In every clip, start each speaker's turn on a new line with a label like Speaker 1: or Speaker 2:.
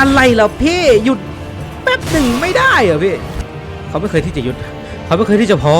Speaker 1: อะไรเหรอพี่หยุดแป๊บหนึ่งไม่ได้เหรอพี่เขาไม่เคยที่จะหยุดเขาไม่เคยที่จะพอ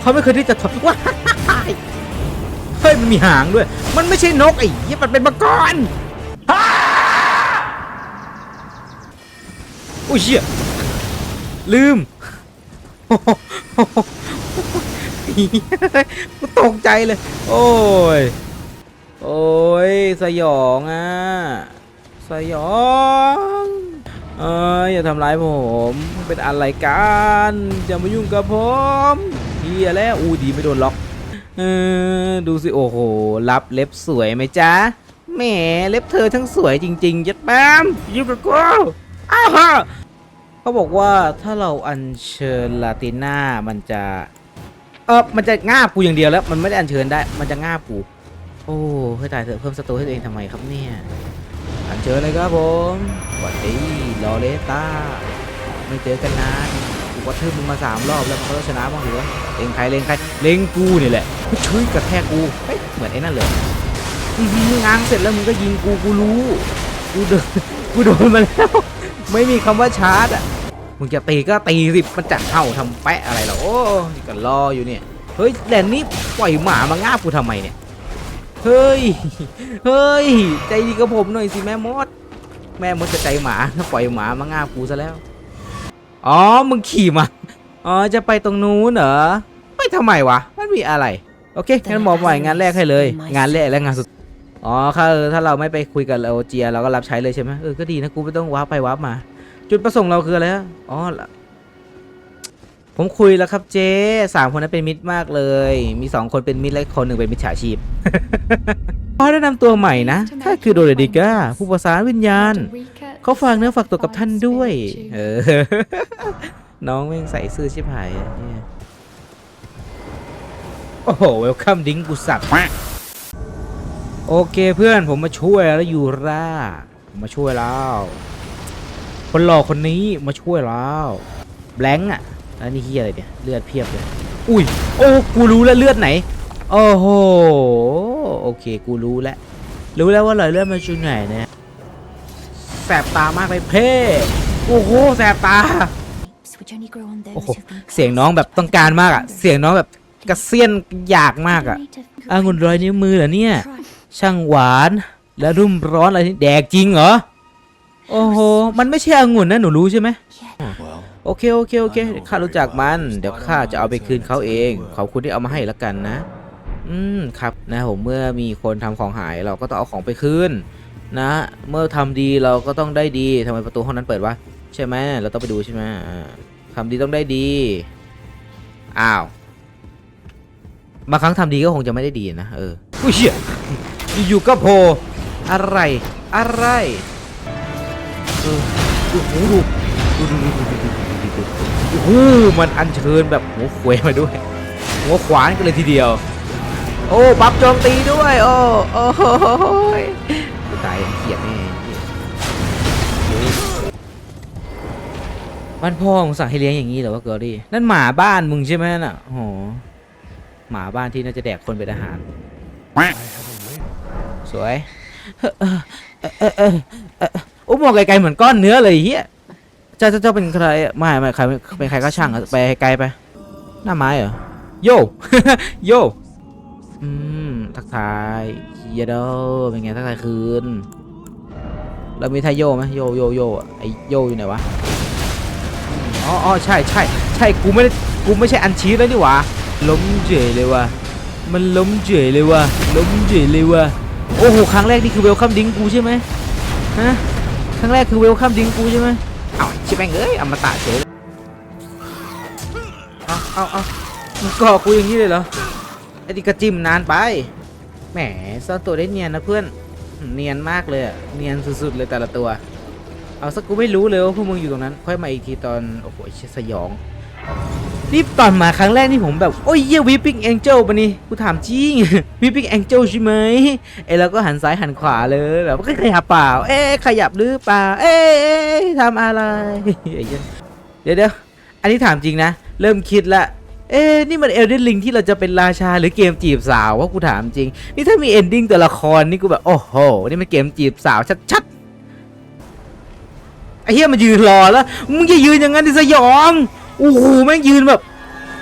Speaker 1: เขาไม่เคยที่จะถอยว้าเฮ้ยมันมีหางด้วย มันไม่ใช่นกไอ้เหี้ยมันเป็นมังกรอ้าโอ้ยเชี่ยลืมกูตกใจเลย โอ้ย โอ้ย สยองอะ สยอง เอ้ยอย่าทำร้ายผม เป็นอะไรกันอย่ามายุ่งกับผมเฮียแล้วอูดีไม่โดนล็อกเออดูสิโอ้โหรับเล็บสวยไหมจ๊ะแหมเล็บเธอทั้งสวยจริงๆยัดแปมยุ่งกับกูอ้าวเขาบอกว่าถ้าเราอัญเชิญลาติน่ามันจะเออมันจะง่ากูอย่างเดียวแล้ว มันไม่ได้อัญเชิญได้ มันจะง่ากูโอ้เฮ้ยตายเถอะเพิ่มสตูให้ตัวเองทำไมครับเนี่ย อัญเชิญเลยครับผมวัสดีลอเลต้า ไม่เจอกันนานกูวัดทึ่มึงมาสามรอบแล้วมันก็ต้องชนะบ้างเหรอเล็งใครเล็งใครเล็งกูนี่แหละช่วยกระแทกกูเฮ้ยเหมือนไอ้นั่นเลยอื้อหือง้างเสร็จแล้วมึงก็ยิงกูกูรู้ กูโดนกูโดนมาแล้ว ไม่มีคำว่าชาร์จอะมึงจะตีก็ตีสิมันจะเข้าทำแปะอะไรหรอโอ้นี่ก็รออยู่เนี่ยเฮ้ยแดนนี่ปล่อยหมามางาบกูทำไมเนี่ย เฮ้ย เฮ้ย ใจดีกับผมหน่อยสิแม่มด แม่มดจะใจหมาถ้าปล่อยหมามาง่ากูซะแล้ว อ๋อ มึงขี่มา อ๋อ จะไปตรงนู้นเหรอ ไปทำไมวะ มันมีอะไร โอเค งั้นหมอปล่อยงานแรกให้เลย งานแรกและงานสุด อ๋อถ้าถ้าเราไม่ไปคุยกับโอเจียเราก็รับใช้เลยใช่ไหมเออ ก็ดีนะกูไม่ต้องว้าร์ปไปว้าร์ปมา จุดประสงค์เราคืออะไรฮะอ๋อ ผมคุยแล้วครับเจ๊สามคนนั้นเป็นมิตรมากเลย มีสองคนเป็นมิตรและคนหนึ่งเป็นมิจฉาชีพขอแนะนำตัวใหม่นะถ้าคือโดเรดิก้าผู้ประสานวิญญาณ เขาฝากเนื้อฝากตัวกับท่านด้วย เออ น้องแม่งใส่ซื่อชิบหายอะเนี่ยโอ้โหเวลคัมดิ้งกูสัตว์โอเคเพื่อนผมมาช่วยแล้วยูราผมมาช่วยแล้ว คนหล่อคนนี้มาช่วยแล้วแบงค์อะ แล้วนี่เฮียอะไรเนี่ยเลือดเพียบเลย อุ้ย โอ้ กูรู้แล้วเลือดไหน โอ้โห โอเค กูรู้แล้ว รู้แล้วว่าหลอยเลือดมาจากไหนเนี่ยแสบตามากเลยเพ่โอ้โห แสบตา โอ้โห เสียงน้องแบบต้องการมากอะเสียงน้องแบบกระเซียนอยากมากอะองุ่นรอยนิ้วมือเหรอเนี่ย ช่างหวาน และรุ่มร้อนอะไรนี่แดกจริงเหรอ โอ้โห มันไม่ใช่องุ่นนะ หนูรู้ใช่ไหม โอเคโอเคโอเคข้ารู้จักมัน เดี๋ยวข้าจะเอาไปคืนเขาเอง ขอบคุณที่เอามาให้ละกันนะ อืมครับนะผมเมื่อมีคนทำของหายเราก็ต้องเอาของไปคืนนะ เมื่อทำดีเราก็ต้องได้ดีทำไมประตูห้องนั้นเปิดวะใช่ไหมเราต้องไปดูใช่ไหมทำดีต้องได้ดีอ้าวบางครั้งทำดีก็คงจะไม่ได้ดีนะเอออุ้ยเชี่ยอยู่ก็โพอะไรอะไรเออโอ้โหดูดูดูดูดู หมันอัญเชิญแบบหัวเขวมาด้วย หัวขวานกันเลยทีเดียว โอ้บัฟโจมตีด้วย โอ้โอ้ยตายอย่างเขียดแน่บ้านพ่อมึงสั่งให้เลี้ยงอย่างนี้เหรอวะเกอรี่นั่นหมาบ้านมึงใช่ไหมน่ะโอ้หหมาบ้านที่น่าจะแดกคนเป็นอาหาร สวยเออเออเออโอ้มองไกลๆเหมือนก้อนเนื้อเลยเฮีย จ้าเจ้าเจ้าเป็นใครไม่ไม่ใครเป็นใครก็ช่างอะไปไกลไป หน้าไม้เหรอโยโยอืมทักทายเยโดเป็นไงทักทายคืนเรามีทายโยไหมโยโยโยอะไอโยอยู่ไหนวะอ๋ออ๋อใช่ใช่ใช่กูไม่ได้กูไม่ใช่อันชีสแล้วนี่หว่าล้มเฉยเลยว่ะมันล้มเฉยเลยว่ะล้มเฉยเลยว่ะโอ้โหครั้งแรกนี่คือเวลคัมดิ้งกูใช่ไหมฮะครั้งแรกคือเวลคัมดิ้งกูใช่ไหม เอาชิบแม่งเอ้ยอมตะเฉยเอาเอาเอามึงก่อกูอย่างนี้เลยเหรอไอ้ดิกระจิ้มนานไป แหมซ่อนตัวได้เนียนนะเพื่อน เนียนมากเลยอะเนียนสุดๆเลยแต่ละตัว เอาสักกูไม่รู้เลยว่าพวกมึงอยู่ตรงนั้น ค่อยมาอีกทีตอน โอ้โหเสยอง นี่ตอนมาครั้งแรกนี่ผมแบบ โอ้ยเยี่ยวิปปิ้งแองเจิลปะนี่กูถามจริงวิปปิ้งแองเจิลใช่ไหมไอ้เราก็หันซ้ายหันขวาเลยแบบก็ขยับเปล่า เอ๊ะขยับหรือเปล่า เอ๊ะเอ๊ะทำอะไรเดี๋ยวเดี๋ยวอันนี้ถามจริงนะ เริ่มคิดละเอ๊ะนี่มันเอลเดนลิงที่เราจะเป็นราชาหรือเกมจีบสาววะกูถามจริง นี่ถ้ามีเอนดิ้งตัวละครนี่กูแบบโอ้โห นี่มันเกมจีบสาวชัดๆไอ้เฮียมันยืนรอแล้ว มึงจะยืนอย่างนั้นดิสยอง โอ้โหแม่งยืนแบบ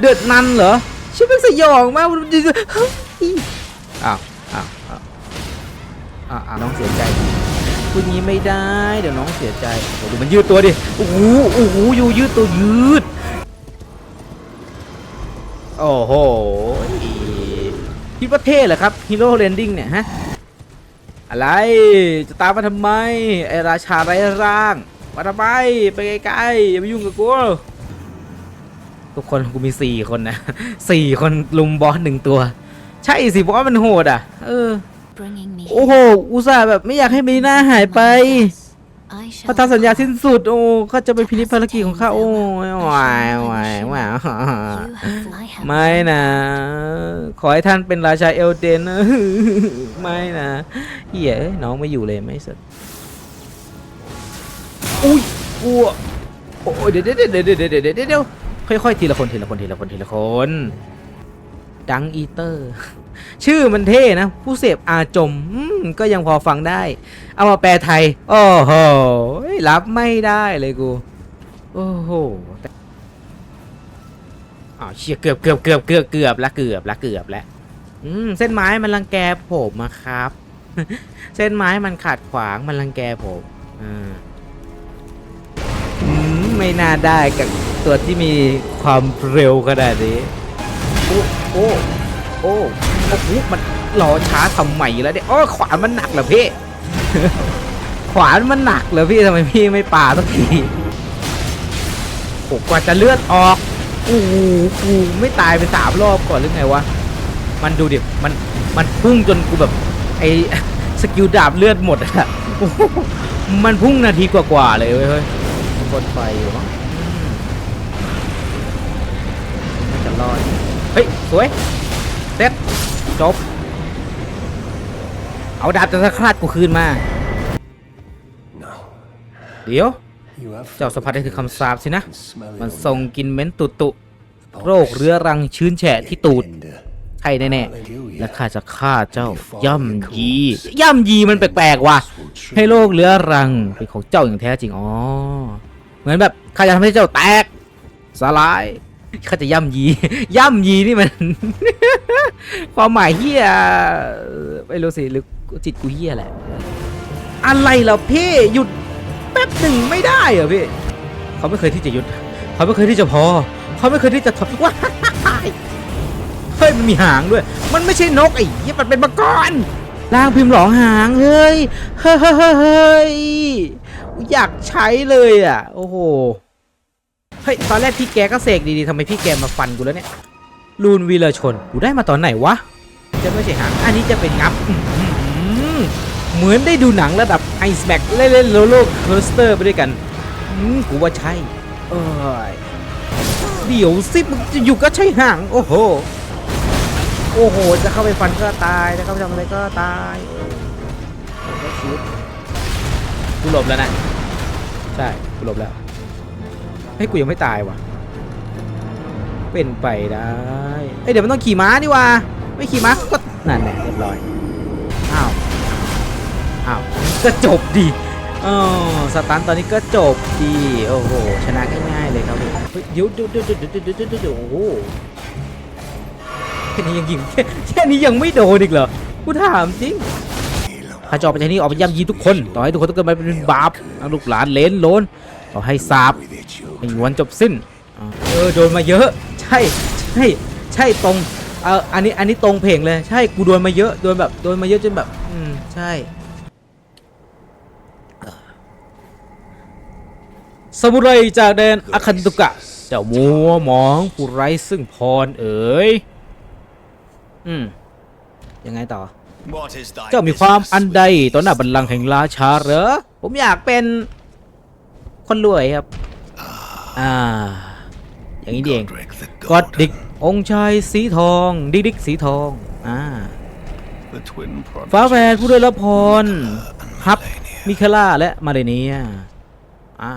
Speaker 1: เดือดนันเหรอชิบเป็นสยองมากมันยืนอ้าวอ้าวอ้าวอ้าวน้องเสียใจพูดงี้ไม่ได้เดี๋ยวน้องเสียใจโอ้ดูมันยืดตัวดิโอ้โหโอ้โหอยู่ยืดตัวยืดโอ้โหคิดว่าเท่เหรอครับฮีโร่เรนดิ้งเนี่ยฮะอะไรจะตามมาทำไมไอราชาไร้ร่างมาทำไมไปไกลๆอย่าไปยุ่งกับกู ทุกคนกูมีสี่คนนะสี่คนลุมบอสหนึ่งตัว ใช่สิบอสมันโหดอะ เออ
Speaker 2: bringing me
Speaker 1: โอ้โห อุตส่าห์แบบไม่อยากให้เมลิน่าหายไป
Speaker 2: I
Speaker 1: พอ
Speaker 2: shall
Speaker 1: ทำสัญญาสิ้นสุด โอ้เขาจะไปพินิจภารกิจของข้าโอ้ยวายวายวาย
Speaker 2: you have I have
Speaker 1: ไม่นะ ขอให้ท่านเป็นราชาเอลเดนนะไม่นะเฮียเอ้ยน้องไม่อยู่เลยไม่สนอุ้ยอ้วโอ้ยเดี๋ยวเดี๋ยวเดี๋ยวเดี๋ยวเดี๋ยวเดี๋ยวเดี๋ยว ค่อยๆทีละคนทีละคนทีละคนทีละคนดังอีเตอร์ ชื่อมันเท่นะ ผู้เสพอาจมอมก็ยังพอฟังได้ เอามาแปลไทย โอ้โหรับไม่ได้เลยกู โอ้โหอ้าวเชี่ยเกือบเกือบเกือบเกือบเกือบละเกือบละเกือบละอืมเส้นไม้มันรังแกผมอะครับ เส้นไม้มันขัดขวางมันรังแกผมอ่าอืมไม่น่าได้กับ ตัวที่มีความเร็วขนาดนี้ โอ้โอ้โอ้โอ้โหมันรอช้าทำใหม่แล้วเนี่ยโอ้ขวานมันหนักเหรอพี่ ขวานมันหนักเหรอพี่ทำไมพี่ไม่ป่าสักทีโอ้กว่าจะเลือดออกโอ้โหกูไม่ตายไปสามรอบก่อนหรือไงวะ มันดูดิ มัน มันพุ่งจนกูแบบ ไอสกิลดาบเลือดหมดอะโอ้โหมันพุ่งนาทีกว่าๆเลยเว้ยเฮ้ยบนไฟอยู่มั้ง รอด เฮ้ย สวยเซ็ตจบ เอาดาบจะคลาดกูคืนมา
Speaker 3: No.
Speaker 1: เดี๋ยว
Speaker 3: You have
Speaker 1: เจ้าสัมผัสได้ถึงคำสาปสินะ
Speaker 3: can smell
Speaker 1: มัน
Speaker 3: it
Speaker 1: ส่งกลินเหม็นตุตุโรคเรื้อรังชื้นแฉะที่ตูด
Speaker 3: Ender.
Speaker 1: ใช่แน่ๆ และข้าจะฆ่าเจ้า ย่ำยี ย่ำยีมันแปลกๆว่ะ ให้โลกเรื้อรังเป็นของเจ้าอย่างแท้จริง อ๋อ เหมือนแบบข้าจะทำให้เจ้าแตกสลาย เขาจะย่ำยี ย่ำยีนี่มัน ความหมายเฮียไม่รู้สิหรือจิตกูเฮียแหละ อะไรเหรอพี่หยุดแป๊บหนึ่งไม่ได้เหรอพี่เขาไม่เคยที่จะหยุด เขาไม่เคยที่จะพอ เขาไม่เคยที่จะทำว่าเฮ้ยมันมีหางด้วย มันไม่ใช่นกไอ้เหี้ยมันเป็นมังกรล่างพิมพ์หลองหางเฮ้ยเฮ้ยเฮ้ยเฮ้ยเฮ้ยอยากใช้เลยอะ โอ้โห เฮ้ยตอนแรกพี่แกก็เสกดีๆทำไมพี่แกมาฟันกูแล้วเนี่ยลูนวีรชนกูได้มาตอนไหนวะจะไม่ใช่หางอันนี้จะเป็นงับเหมือนได้ดูหนังระดับไอซ์แม็กเล่นๆโลโลเคอร์สเตอร์ไปด้วยกันอืมกูว่าใช่เอ้ยเดี๋ยวสิมึงจะอยู่ก็ใช่ห่าง โอ้โห โอ้โห จะเข้าไปฟันก็ตายจะเข้าไปทำอะไรก็ตายโอ้โหชีวิตกูหลบแล้วนะ ใช่ กูหลบแล้ว ให้ยกูยังไม่ตายว่ะ เป็นไปได้เอ้ยเดี๋ยวมันต้องขี่ม้านี่ว่ะไม่ขี่ม้าก็นั่นแหละเรียบร้อย อ้าว อ้าว ก็จบดีอ๋อสตันตอนนี้ก็จบดี โอ้โห ชนะง่ายๆเลยครับผมเฮ้ยเดี๋ยวเดี๋ยวเดี๋ยวเดี๋ยวเดี๋ยวเดี๋ยวเดี๋ยวโอ้โหแค่นี้ยังยิงแค่นี้ยังไม่โดนอีกเหรอ กูถามจริงข้าจอไปจากนี้ออกไปย่ำยีทุกคน ต่อให้ทุกคนต้องเกิดมาเป็นบาปลูกหลานเลนโลนต่อให้สาบ
Speaker 3: with it, you.
Speaker 1: ให้วันจบสิ้นอ่าเออโดนมาเยอะ ใช่ใช่ใช่ตรงเอออันนี้อันนี้ตรงเพลงเลยใช่กูโดนมาเยอะโดนแบบโดนมาเยอะจนแบบ อืมใช่สมุไรจากแดนอาคันตุกะเจ้ามัวหมองผู้ไร้ซึ่งพรเอ๋ยอืมยังไงต่อ
Speaker 4: What is thy
Speaker 1: เจ้ามีความ
Speaker 4: business
Speaker 1: อัน
Speaker 4: with
Speaker 1: ใด
Speaker 4: me?
Speaker 1: ต่อหน้าบัลลังก์แห่งราชาเหรอ ผมอยากเป็นคนรวยครับ อ่า อย่างนี้นี่เอง
Speaker 4: Godric the
Speaker 1: กอดดิก
Speaker 4: Golden,
Speaker 1: องค์ชายสีทอง ดิกดิกสีทองอ่า
Speaker 4: the twin
Speaker 1: ฟ้าแฝด
Speaker 4: prodigies
Speaker 1: ผู้ได้รับพร
Speaker 4: and
Speaker 1: ฮับ
Speaker 4: Melania.
Speaker 1: มิคาล่าและมาเรเนียอ่า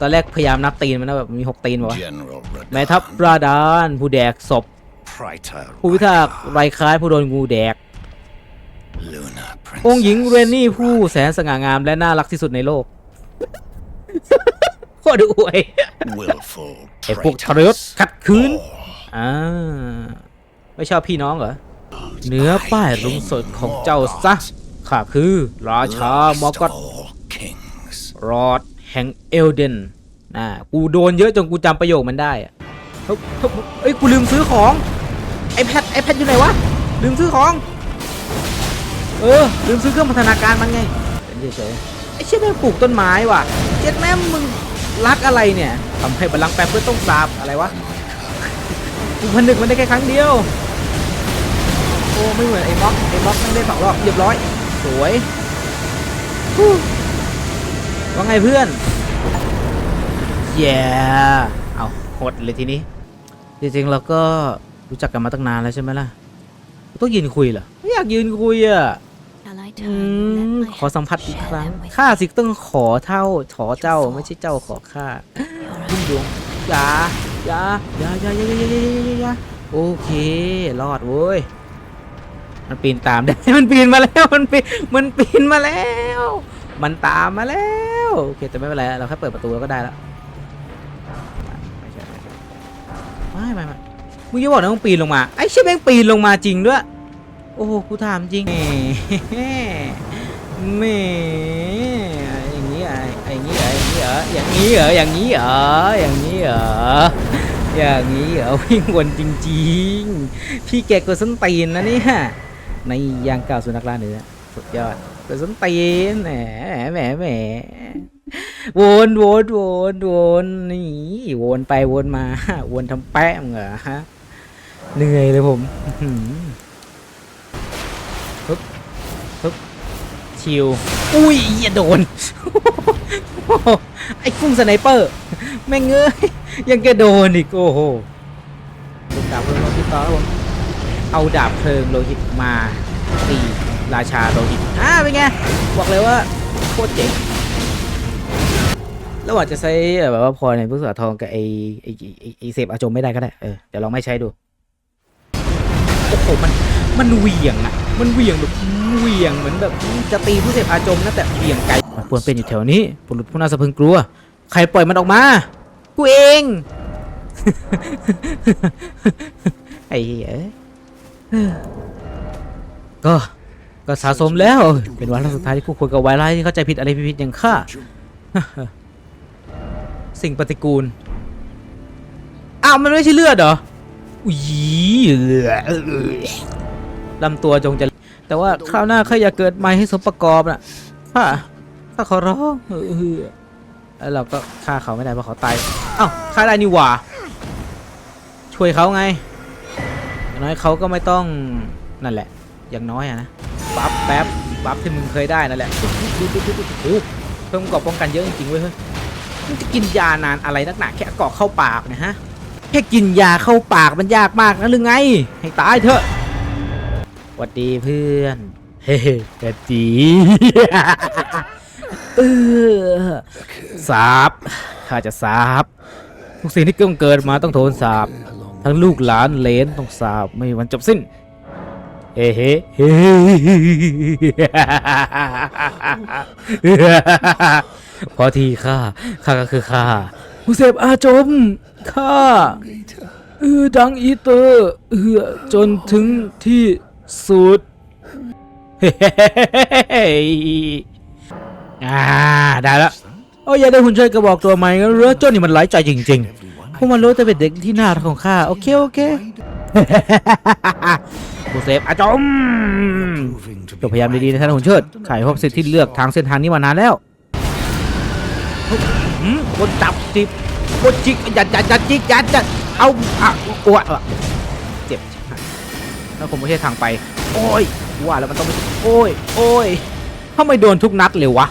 Speaker 1: ตอนแรกพยายามนับตีนมันนะแบบมีหกตีนบอกว่า
Speaker 4: General Radon,
Speaker 1: แม่ทัพปราดาน ผู้แดกศพ
Speaker 4: Praetor
Speaker 1: ผู้พิทักษ์ไรคล้ายผู้โดนงูแดก
Speaker 4: Luna
Speaker 1: องค์หญิง
Speaker 4: Princess,
Speaker 1: เรนนี่ผู้แสนสง่างามและน่ารักที่สุดในโลกโค ตรอวย
Speaker 4: Willful
Speaker 1: ไอ้พวกทรยศ
Speaker 4: traitors.
Speaker 1: ขัดขืนอ่าไม่ชอบพี่น้องเหรอเนื้อป้ายลงสดของเจ้าซะข้าคือ ราชามอ
Speaker 4: Last
Speaker 1: กอต
Speaker 4: of all kings.
Speaker 1: รอดแห่งเอลเดนน่ะกูโดนเยอะจนกูจำประโยคมันได้อะเฮ้ยเฮ้ยเอ้ยกูลืมซื้อของไอแพดไอแพดอยู่ไหนวะลืมซื้อของ เออลืมซื้อเครื่องพัฒนาการมันไงเป็นเฉยๆไอเชี่ยแม่งปลูกต้นไม้ว่ะเจ็ดแม่มึง รักอะไรเนี่ยทำให้บัลลังก์แปรเพื่อต้องสาบอะไรวะกูผนึกมันได้แค่ครั้งเดียว โอ้ไม่เหมือนไอ้ม็อกไอ้ม็อกมันได้สองรอบเรียบร้อย สวยว่าไงเพื่อนแย่เอาหดเลยทีนี้ จริงๆเราก็รู้จักกันมาตั้งนานแล้วใช่ไหมล่ะ ต้องยืนคุยเหรอไม่อยากยืนคุยอะ อื
Speaker 2: turn
Speaker 1: ม
Speaker 2: and let my
Speaker 1: ขอสัมผัส
Speaker 2: hand
Speaker 1: อีก
Speaker 2: share
Speaker 1: ครั้ง
Speaker 2: them with
Speaker 1: ข้าสิต้องขอเท่าขอเจ้าไม่ใช่เจ้าขอข้า
Speaker 2: your
Speaker 1: พุ่งดวงอย่าอย่าอย่าอย่าอย่าอย่าอย่าอย่าอย่าโอเครอดเว้ยมันปีนตามได้ มันปีนมาแล้ว มันปีน มันปีนมาแล้ว มันตามมาแล้ว โอเคแต่ไม่เป็นไร เราแค่เปิดประตูแล้วก็ได้แล้วไม่ใช่ไม่ใช่ไม่ไม่ไม่มึงจะบอกนะมึงปีนลงมา ไอ้เชี่ยแม่งปีนลงมาจริงด้วย โอ้โหกูถามจริงแหมแหมอย่างนี้เหรออย่างนี้เหรออย่างนี้เหรออย่างนี้เหรออย่างนี้เหรออย่างนี้เหรอวิ่งวนจริงๆ พี่แกกดส้นตีนนะเนี่ยในยางเก่าสุนัขล่าเนื้อสุดยอดกดส้นตีนแหมแหมแหมวนวนวนวนนี่วนไปวนมาวนทำแป้งเหรอฮะเหนื่อยเลยผม คิว อุ้ยอย่าโดน ไอ้กุ้งสไนเปอร์ แม่งเอ้ย ยังแกโดนอีก โอ้โหผมดาบเพลิงโลหิตต่อครับผม เอาดาบเพลิงโลหิตมาตีราชาโลหิตอ่าเป็นไง บอกเลยว่าโคตรเจ๋งแล้วอาจจะใช้แบบว่าพอในพวกเสือทองกับไอไอไอ้ไอเสพอาจมไม่ได้ก็ได้ เออเดี๋ยวลองไม่ใช้ดู โอ้โห มัน มันเหวี่ยงอะมันเหวี่ยงแบบ เหวี่ยงเหมือนแบบจะตีผู้เสพอาจมนะแต่เหวี่ยงไกลมันเป็นอยู่แถวนี้ปุรุษผู้น่าสะพึงกลัว ใครปล่อยมันออกมา กูเอง ไอ้เหี้ยเอ้ยก็ก็สะสมแล้ว เป็นวันสุดท้ายที่คู่ควรกับวายร้ายที่เข้าใจผิดอะไรผิดอย่างข้าสิ่งปฏิกูล อ้าว มันไม่ใช่เลือดเหรอ อุ้ยลำตัวจงจะ แต่ว่าคราวหน้าข้าอยากเกิดใหม่ให้สมประกอบน่ะข้าข้าขอร้องเออแล้วเราก็ฆ่าเขาไม่ได้เพราะเขาตายเอ้าฆ่าได้นี่หว่า ช่วยเขาไงอย่างน้อยเขาก็ไม่ต้องนั่นแหละ อย่างน้อยอะนะบัฟแป๊บบัฟที่มึงเคยได้นั่นแหละดูดูดูดูดูโอ้เพิ่มเกราะป้องกันเยอะจริงๆเว้ยเฮ้ยมึงจะกินยานานอะไรนักหนาแค่เกาะเข้าปากเนะฮะแค่กินยาเข้าปากมันยากมากนะหรือไง ให้ตายเถอะ หวัดดีเพื่อน เฮ้กะจีเออสาบข้าจะสาบทุกสิ่งที่เกิดเกิดมาต้องโทนสาบทั้งลูกหลานเลนต้องสาบไม่มีวันจบสิ้น เฮ้เฮ้เฮ้พอทีข้าข้าก็คือข้าผู้เสพอาจมข้าเออดังอีเตอร์เออจนถึงที่ สุดเฮ้อ่าได้แล้วโอ้ยอยากได้หุ่นเชิดกระบอกตัวใหม่งั้นเหรอเจ้านี่มันหลายใจจริงๆพวกมันรู้แต่เป็นเด็กที่น่ารักของข้าโอเคโอเคผู้เสพอาจมจงพยายามดีๆนะท่านหุ่นเชิดขายพบสิทธิ์ที่เลือกทางเส้นทางนี้มานานแล้วหืมคนจับจิบคนจิกยัดยัดยัดจิกยัดยัดเอาอะอ้ว แล้วผมไม่ใช่ทางไป โอ้ยว่าแล้วมันต้องไม่โอ้ย โอ้ยทำไมโดนทุกนัดเลยวะ